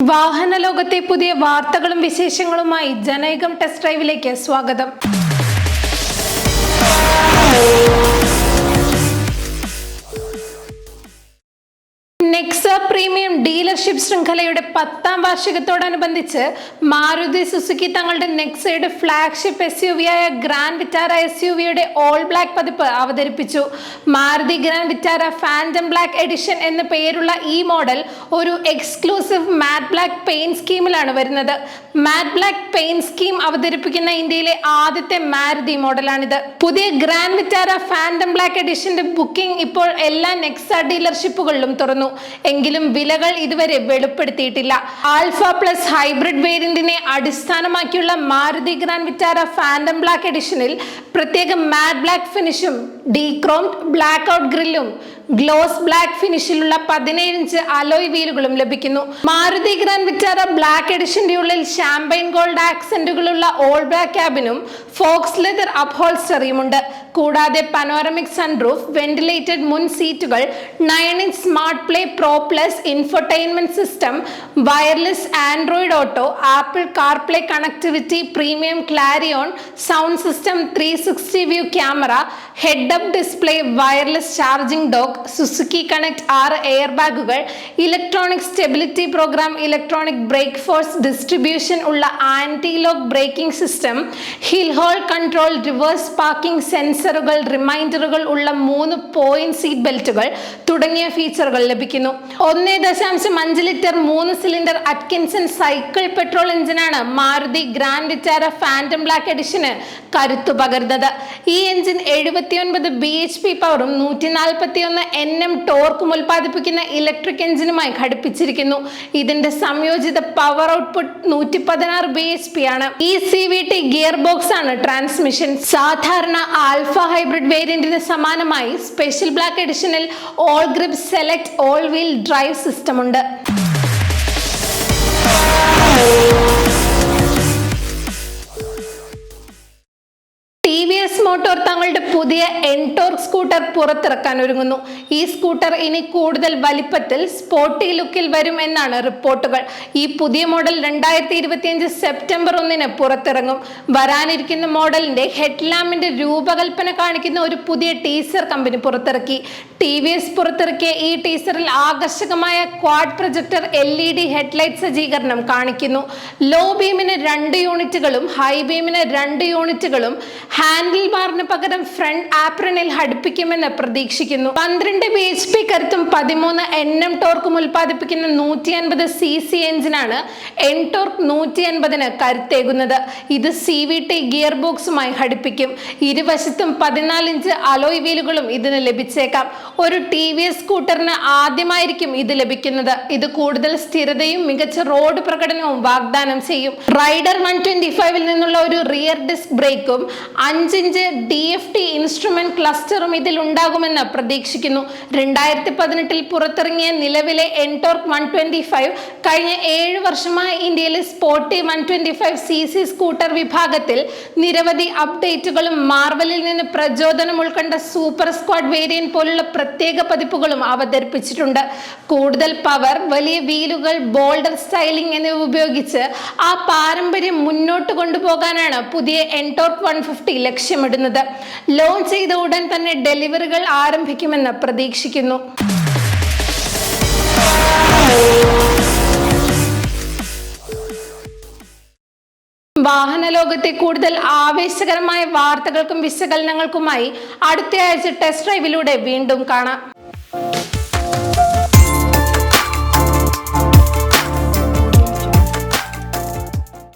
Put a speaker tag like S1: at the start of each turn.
S1: വാഹന ലോകത്തെ പുതിയ വാർത്തകളും വിശേഷങ്ങളുമായി ജനൈകം ടെസ്റ്റ് ഡ്രൈവിലേക്ക് സ്വാഗതം. ഡീലർഷിപ്പ് ശൃംഖലയുടെ പത്താം വാർഷികത്തോടനുബന്ധിച്ച് മാരുതി സുസുക്കി തങ്ങളുടെ നെക്സയുടെ ഫ്ലാഗ്ഷിപ്പ് എസ് യു വിയായ ഗ്രാൻഡ് വിറ്റാര എസ് യു വിയുടെ ഓൾ ബ്ലാക്ക് പതിപ്പ് അവതരിപ്പിച്ചു. Maruti Grand Vitara Phantom Black Edition എന്ന പേരുള്ള ഈ മോഡൽ ഒരു എക്സ്ക്ലൂസീവ് മാറ്റ് ബ്ലാക്ക് പെയിന്റ് സ്കീമിലാണ് വരുന്നത്. മാറ്റ് ബ്ലാക്ക് പെയിന്റ് സ്കീം അവതരിപ്പിക്കുന്ന ഇന്ത്യയിലെ ആദ്യത്തെ മാരുതി മോഡലാണിത്. പുതിയ ഗ്രാൻഡ് വിറ്റാര ഫാന്റം ബ്ലാക്ക് എഡിഷന്റെ ബുക്കിംഗ് ഇപ്പോൾ എല്ലാ നെക്സ ഡീലർഷിപ്പുകളിലും തുറന്നു. എങ്കിലും വിലകൾ ഇതുവരെ വെളിപ്പെടുത്തിയിട്ടില്ല. ആൽഫ പ്ലസ് ഹൈബ്രിഡ് വേരിയന്റിനെ അടിസ്ഥാനമാക്കിയുള്ള Maruti Grand Vitara Phantom Black എഡിഷനിൽ പ്രത്യേക മാറ്റ് ബ്ലാക്ക് ഫിനിഷും ഡീക്രോംഡ് ബ്ലാക്ക് ഔട്ട് ഗ്രില്ലും ഗ്ലോസ് ബ്ലാക്ക് ഫിനിഷിലുള്ള പതിനേഴ് ഇഞ്ച് അലോയ് വീലുകളും ലഭിക്കുന്നു. മാരുതി ഗ്രാൻഡ് വിറ്റാര ബ്ലാക്ക് എഡിഷന്റെ ഉള്ളിൽ ഷാമ്പൈൻ ഗോൾഡ് ആക്സെന്റുകളുള്ള ഓൾ ബ്ലാക്ക് ക്യാബിനും ഫോക്സ് ലെതർ അപ്ഹോൾസ്റ്ററിയുമുണ്ട് കൂടാതെ പനോറമിക് സൺറൂഫ് വെന്റിലേറ്റഡ് മുൻ സീറ്റുകൾ nine inch Smart Play Pro Plus infotainment system wireless Android Auto Apple CarPlay connectivity premium Clarion sound system three sixty view camera head up display wireless charging dock Suzuki Connect ആറ് air ബാഗുകൾ electronic stability programme electronic brake force distribution ഉള്ള anti lock braking system hill hold control reverse parking സെൻസറുകൾ റിമൈൻഡറുകൾ ഉള്ള മൂന്ന് point seat ബെൽറ്റുകൾ തുടങ്ങിയ ഫീച്ചറുകൾ ലഭിക്കുന്നു. ഒന്നേ ദശാംശം അഞ്ച് ലിറ്റർ മൂന്ന് സിലിണ്ടർ അറ്റ്കിൻസൺ സൈക്കിൾ പെട്രോൾ എഞ്ചിനാണ് Maruti Grand Vitara Phantom Black എഡിഷന് കരുത്തു പകർന്നത്. ഈ എഞ്ചിൻ എഴുപത്തിയൊൻപത് ബി എച്ച് പി പവറും നൂറ്റി നാൽപ്പത്തിയൊന്ന് എൻ എം ടോർക്കും ഉൽപ്പാദിപ്പിക്കുന്ന ഇലക്ട്രിക് എഞ്ചിനുമായി ഘടിപ്പിച്ചിരിക്കുന്നു. ഇതിന്റെ സംയോജിത പവർ ഔട്ട്പുട്ട് നൂറ്റി പതിനാറ് ബി എച്ച് പി ആണ്. ഈ C V T gear box ആണ് ട്രാൻസ്മിഷൻ. സാധാരണ ആൽഫ ഹൈബ്രിഡ് വേരിയന്റിന് സമാനമായി special black എഡിഷനിൽ All Grip Select all wheel drive system ഉണ്ട്. ടി വി എസ് മോട്ടോർ തങ്ങളുടെ പുതിയ എൻടോർക്ക് സ്കൂട്ടർ പുറത്തിറക്കാൻ ഒരുങ്ങുന്നു. ഈ സ്കൂട്ടർ ഇനി കൂടുതൽ വലിപ്പത്തിൽ സ്പോർട്ടി ലുക്കിൽ വരും എന്നാണ് റിപ്പോർട്ടുകൾ. ഈ പുതിയ മോഡൽ രണ്ടായിരത്തി ഇരുപത്തിയഞ്ച് സെപ്റ്റംബർ ഒന്നിന് പുറത്തിറങ്ങും. വരാനിരിക്കുന്ന മോഡലിന്റെ ഹെഡ്ലാമ്പിന്റെ രൂപകൽപ്പന കാണിക്കുന്ന ഒരു പുതിയ ടീസർ കമ്പനി പുറത്തിറക്കി. ടി വി എസ് പുറത്തിറക്കിയ ഈ ടീസറിൽ ആകർഷകമായ quad projector L E D headlight സജ്ജീകരണം കാണിക്കുന്നു. ലോ ബീമിന് രണ്ട് യൂണിറ്റുകളും ഹൈ ബീമിന് രണ്ട് യൂണിറ്റുകളും ഹാൻഡിൽ ബാറിന് പകരം ഫ്രണ്ട് ആപ്രണിൽ ഘടിപ്പിക്കുമെന്ന് പ്രതീക്ഷിക്കുന്നു. പന്ത്രണ്ട് ബി എച്ച് പി കരുത്തും പതിമൂന്ന് എൻ എം ടോർക്കും ഉൽപ്പാദിപ്പിക്കുന്ന നൂറ്റി അൻപത് സി സി എഞ്ചിനാണ് എൻ ടോർക്ക് നൂറ്റി അൻപതിന് കരുത്തേകുന്നത്. ഇത് സി വി ടി ഗിയർ ബോക്സുമായി ഘടിപ്പിക്കും ഇരുവശത്തും പതിനാല് ഇഞ്ച് അലോയ് വീലുകളും ഇതിന് ലഭിച്ചേക്കാം. ഒരു ടി വി എസ് സ്കൂട്ടറിന് ആദ്യമായിരിക്കും ഇത് ലഭിക്കുന്നത്. ഇത് കൂടുതൽ സ്ഥിരതയും മികച്ച റോഡ് പ്രകടനവും വാഗ്ദാനം ചെയ്യും. റൈഡർ വൺ ട്വന്റി ഫൈവിൽ നിന്നുള്ള ഒരു റിയർ ഡിസ്ക് ബ്രേക്കും അഞ്ചിഞ്ച് ഡി എഫ് ടി ഇൻസ്ട്രുമെന്റ് ക്ലസ്റ്ററും ഇതിൽ ഉണ്ടാകുമെന്ന് പ്രതീക്ഷിക്കുന്നു. രണ്ടായിരത്തി പതിനെട്ടിൽ പുറത്തിറങ്ങിയ നിലവിലെ എൻടോർക്ക് വൺ ട്വന്റി ഫൈവ് കഴിഞ്ഞ ഏഴ് വർഷമായി ഇന്ത്യയിലെ sporty one twenty five C C scooter വിഭാഗത്തിൽ നിരവധി അപ്ഡേറ്റുകളും മാർവലിൽ നിന്ന് പ്രചോദനം ഉൾക്കൊണ്ട സൂപ്പർ സ്ക്വാഡ് വേരിയന്റ് പോലുള്ള പ്രത്യേക പതിപ്പുകളും അവതരിപ്പിച്ചിട്ടുണ്ട്. കൂടുതൽ പവർ വലിയ വീലുകൾ ബോൾഡർ സ്റ്റൈലിംഗ് എന്നിവ ഉപയോഗിച്ച് ആ പാരമ്പര്യം മുന്നോട്ട് കൊണ്ടുപോകാനാണ് പുതിയ എൻടോർക്ക് വൺ ഫിഫ്റ്റി ലക്ഷ്യമിടുന്നത്. ലോഞ്ച് ചെയ്ത ഉടൻ തന്നെ ഡെലിവറികൾ ആരംഭിക്കുമെന്ന് പ്രതീക്ഷിക്കുന്നു. വാഹന ലോകത്തെ കൂടുതൽ ആവേശകരമായ വാർത്തകൾക്കും വിശകലനങ്ങൾക്കുമായി അടുത്തയാഴ്ച ടെസ്റ്റ് ഡ്രൈവിലൂടെ വീണ്ടും കാണാം.